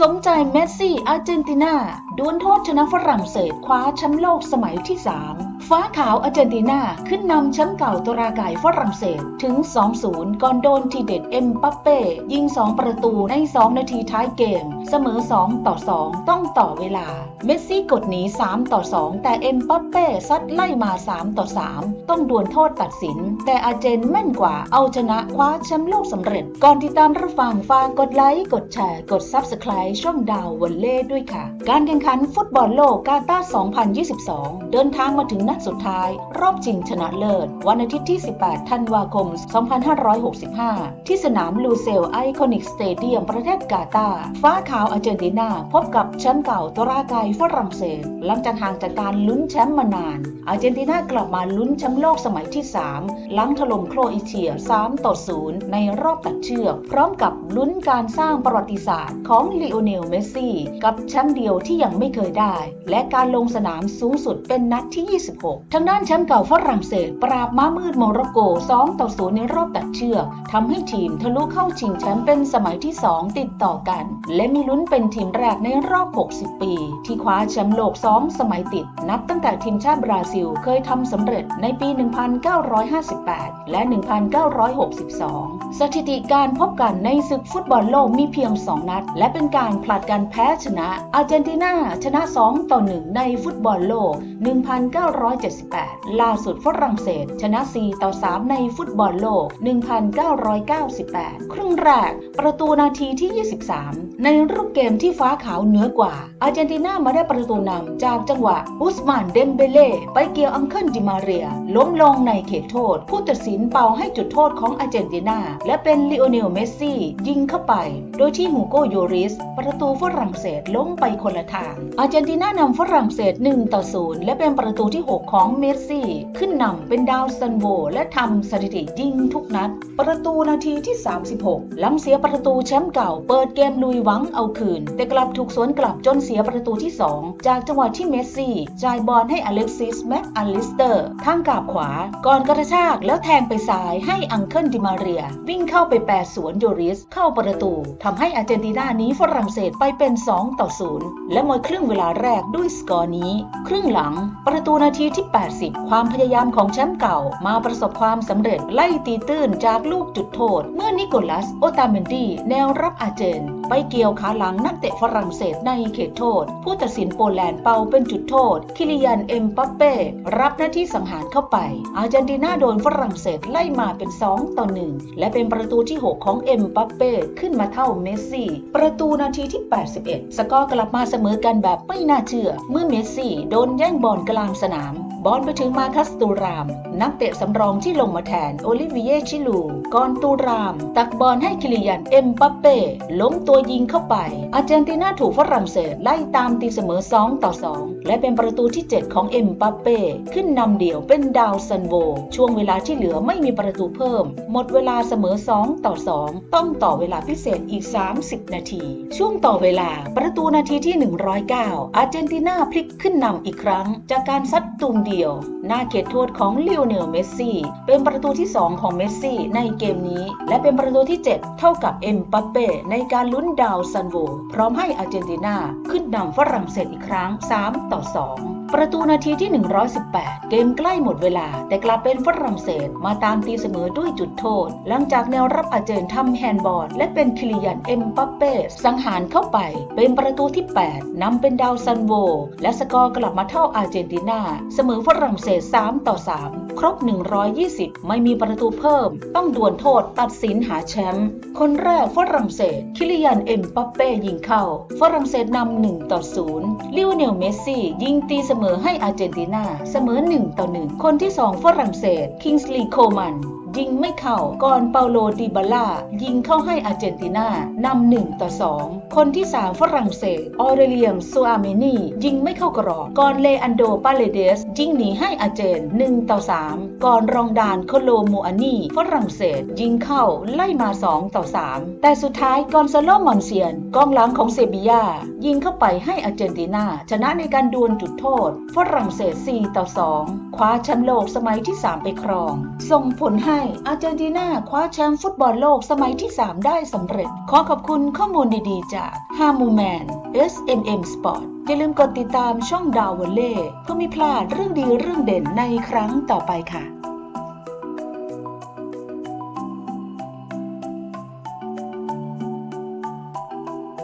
สมใจเมสซี่อาร์เจนตินาดวลโทษชนะฝรั่งเศสคว้าแชมป์โลกสมัยที่ 3 ฟ้าขาวอาร์เจนตินาขึ้นนำแชมป์เก่าตราไก่ฝรั่งเศสถึง 2-0 ก่อนโดนทีเด็ดเอ็มปัปเป้ ยิง 2 ประตูใน 2 นาทีท้ายเกม เสมอ 2 ต่อ 2 ต้องต่อเวลา เมสซี่กดหนี 3 ต่อ 2 แต่เอ็มปัปเป้ซัดไล่มา 3 ต่อ 3 ต้องดวลโทษตัดสิน แต่อาร์เจนแม่นกว่าเอาชนะคว้าแชมป์โลกสำเร็จ ก่อนติดตามรับฟังฝากกดไลค์กดแชร์กด Subscribe ช่องดาววอลเล่ด้วยค่ะ การแข่งขันฟุตบอลโลกกาตาร์2022 เดินทางมาถึงนัดสุดท้าย รอบชิงชนะเลิศ วันอาทิตย์ที่ 18 ธันวาคม 2565 ที่สนามลูเซลไอคอนิกสเตเดียมประเทศกาตาร์ฟ้าขาวอาร์เจนตินา พบกับแชมป์เก่าตราไกฝรั่งเศส หลังจากห่างจากการลุ้นแชมป์มานาน อาร์เจนตินากลับมาลุ้นแชมป์โลกสมัยที่ 3 หลังถล่มโครเอเชีย 3 ต่อ 0 ในรอบตัดเชือก พร้อมกับลุ้นการสร้างประวัติศาสตร์ของลีโอเนลเมสซี่ กับแชมป์เดียวที่ยังไม่เคยได้ และการลงสนามสูงสุดเป็นนัดที่ 26 ทางด้านแชมป์เก่าฝรั่งเศส ปราบม้ามืดโมร็อกโก 2 ต่อ 0 ในรอบตัดเชือกทำให้ทีมทะลุเข้าชิงแชมป์เป็นสมัยที่ 2 ติดต่อกัน และมีลุ้นเป็นทีมแรกในรอบ 60 ปี ที่คว้าแชมป์โลก 2 สมัยติด นับตั้งแต่ทีมชาติบราซิลเคยทำสำเร็จในปี 1958 และ 1962 สถิติการพบกันในศึกฟุตบอลโลกมีเพียง 2 นัด และเป็นการผลัดกันแพ้ชนะอาร์เจนตินาชนะ 2 ต่อ 1 ในฟุตบอลโลก 1978 ล่าสุดฝรั่งเศส ชนะ 4 ต่อ 3 ในฟุตบอลโลก 1998 ครึ่งแรก ประตูนาทีที่ 23 ในรูปเกมที่ฟ้าขาวเหนือกว่า อาร์เจนตินามาได้ประตูนำจากจังหวะอุสมานเดมเบเล่ไปเกี่ยวอังเคิลดิมาเรีย ล้มลงในเขตโทษ ผู้ตัดสินเป่าให้จุดโทษของอาร์เจนตินาและเป็นลิโอเนลเมสซี่ยิงเข้าไป โดยที่ฮูโกโยริสประตูฝรั่งเศสล้มไปคนละทาง อาร์เจนตินานำฝรั่งเศส1ต่อ0และเป็นประตูที่ 6 ของเมสซี่ ขึ้นนำเป็นดาวซันโวและทำสถิติยิงทุกนัด ประตูนาทีที่ 36 หลังเสียประตูแชมป์เก่า เปิดเกมลุยหวังเอาคืน แต่กลับถูกสวนกลับจนเสียประตูที่ 2 จากจังหวะที่เมสซี่จ่ายบอลให้อเล็กซิสแม็กอลิสเตอร์ทางกาบขวา ก่อนกระชากแล้วแทงไปซ้ายให้อังเคิลดิมาเรีย วิ่งเข้าไปแปดสวนโยริสเข้าประตูทำให้อาร์เจนตินานี้ฝรั่รั่งเศสไปเป็น 2 ต่อ 0 และหมดครึ่งเวลาแรกด้วยสกอร์นี้ ครึ่งหลัง ประตูนาทีที่ 80 ความพยายามของแชมป์เก่า มาประสบความสำเร็จไล่ตีตื้นจากลูกจุดโทษ เมื่อนิโคลัส โอตาเมนดี แนวรับอาเจน ไปเกี่ยวขาหลังนักเตะฝรั่งเศสในเขตโทษ ผู้ตัดสินโปแลนด์เป่าเป็นจุดโทษ คิลิยันเอ็มปัปเป้รับหน้าที่สังหารเข้าไป อาร์เจนตินาโดนฝรั่งเศสไล่มาเป็น 2 ต่อ 1 และเป็นประตูที่ 6 ของเอ็มปัปเป้ขึ้นมาเท่าเมสซี่ ประตูนาทีที่ 81 สกอร์กลับมาเสมอกันแบบไม่น่าเชื่อ เมื่อเมสซี่โดนแย่งบอลกลางสนาม บอลไปถึงมาคัสตูราม นักเตะสำรองที่ลงมาแทนโอลิเวียชิลูก่อนตูราม ตักบอลให้คิลิยันเอ็มปัปเป้ล้มตัวยิงเข้าไป อาร์เจนตินาถูกฝรั่งเศสไล่ตามตีเสมอ 2 ต่อ 2 และเป็นประตูที่ 7 ของเอ็มปัปเป้ขึ้นนำเดี่ยวเป็นดาวซันโว ช่วงเวลาที่เหลือไม่มีประตูเพิ่ม หมดเวลาเสมอ 2 ต่อ 2 ต้องต่อเวลาพิเศษอีก 30 นาที ช่วงต่อเวลาประตูนาทีที่ 109 อาร์เจนตินาพลิกขึ้นนำอีกครั้ง จากการซัดตูมเดียว หน้าเขตโทษของลิโอเนลเมสซี่ เป็นประตูที่ 2 ของเมสซี่ในเกมนี้ และเป็นประตูที่ 7 เท่ากับเอ็มปัปเป้ในการลุ้นดาวซันโว พร้อมให้อาร์เจนตินาขึ้นนำฝรั่งเศสอีกครั้ง 3 ต่อ 2 ประตูนาทีที่ 118 เกมใกล้หมดเวลา แต่กลับเป็นฝรั่งเศสมาตามตีเสมอด้วยจุดโทษ หลังจากแนวรับอาร์เจนทำแฮนด์บอลและเป็นคิลิยันเอ็มปัปเป้สังหารเข้าไป เป็นประตูที่ 8นำเป็นดาวซันโว และสกอร์กลับมาเท่าอาร์เจนตินาเสมอฝรั่งเศส 3 ต่อ 3 ครบ 120 ไม่มีประตูเพิ่ม ต้องดวลโทษตัดสินหาแชมป์คนแรกฝรั่งเศส คิลิยันเอ็มปัปเป้ยิงเข้า ฝรั่งเศสนำ1ต่อ0ลิโอเนลเมสซี่ยิงตีเสมอมอให้อาร์เจนตินาเสมอ 1 ต่อ 1 คนที่ 2 ฝรั่งเศสคิงส์ลีย์โคมัน ยิงไม่เข้าก่อนเปาโลดิบาล่ายิงเข้าให้อาร์เจนตินานำหนึ่งต่อสองคนที่ 3 ฝรั่งเศสออเรเลียมซูอาเมนียิงไม่เข้ากรอบก่อนเลอันโดปาเลเดส ยิงหนีให้อาร์เจน1ต่อ 3 ก่อนรองดานโคโลโมอานีฝรั่งเศส ยิงเข้าไล่มา 2 ต่อ 3 แต่สุดท้ายกอนซาโลมอนเซียนกองหลังของเซบียา ยิงเข้าไปให้อาร์เจนตินาชนะในการดวลจุดโทษ ฝรั่งเศส 4 ต่อ 2 คว้าแชมป์โลกสมัยที่ 3 ไปครอง ส่งผลให้อาร์เจนตินาคว้าแชมป์ฟุตบอลโลกสมัยที่ 3 ได้สำเร็จ ขอขอบคุณข้อมูลดีๆ จากฮามูแมน SMM Sport อย่าลืมกดติดตามช่องดาววลเล่เพื่อไม่พลาดเรื่องดีเรื่องเด่นในครั้งต่อไปค่ะ